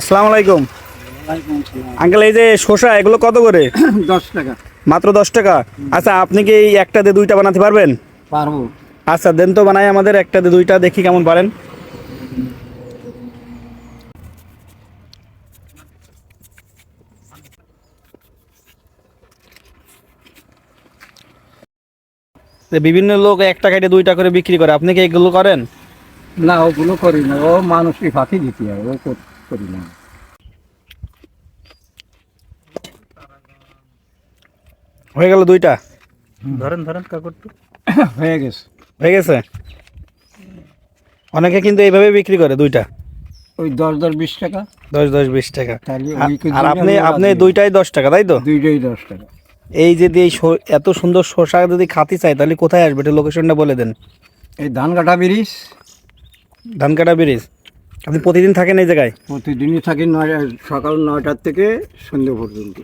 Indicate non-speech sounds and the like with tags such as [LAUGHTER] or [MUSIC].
আসসালামু আলাইকুম। আঙ্কেল এই যে শসা এগুলো কত করে? [COUGHS] দশ টাকা। মাত্র দশ টাকা? আচ্ছা আপনি কি এই একটা দিয়ে দুইটা বানাতে পারবেন? পারব। আচ্ছা দেন তো বানাই আমাদের একটা দিয়ে দুইটা দেখি কেমন পারেন। বিভিন্ন লোক একটা কাটে দুইটা করে বিক্রি করে আপনি কি এগুলো করেন? না ওগুলো করি না ও মানুষকে ফাঁকি দিতে হয় ও কর- করি না। হয়ে গেল দুইটা? ধরেন ধরেন কাকুরটু। [COUGHS] হয়ে গেছে। হয়ে গেছে? অনেকে কিন্তু এইভাবে বিক্রি করে দুইটা। ওই দশ দশ বিশ টাকা। দশ দশ বিশ টাকা। আর- আপনি আপনি দুইটাই দশ টাকা তাই তো? দুইটাই দশ টাকা। এই যদি এই এত সুন্দর শসা যদি খাতে চাই তাহলে কোথায় আসবে? এটা লোকেশনটা বলে দেন। এই ধান কাটা ব্রিজ। ধানকাটা ব্রিজ? আপনি প্রতিদিন থাকেন এই জায়গায়? প্রতিদিনই থাকেন নয় সকাল নয়টার থেকে সন্ধ্যে পর্যন্ত।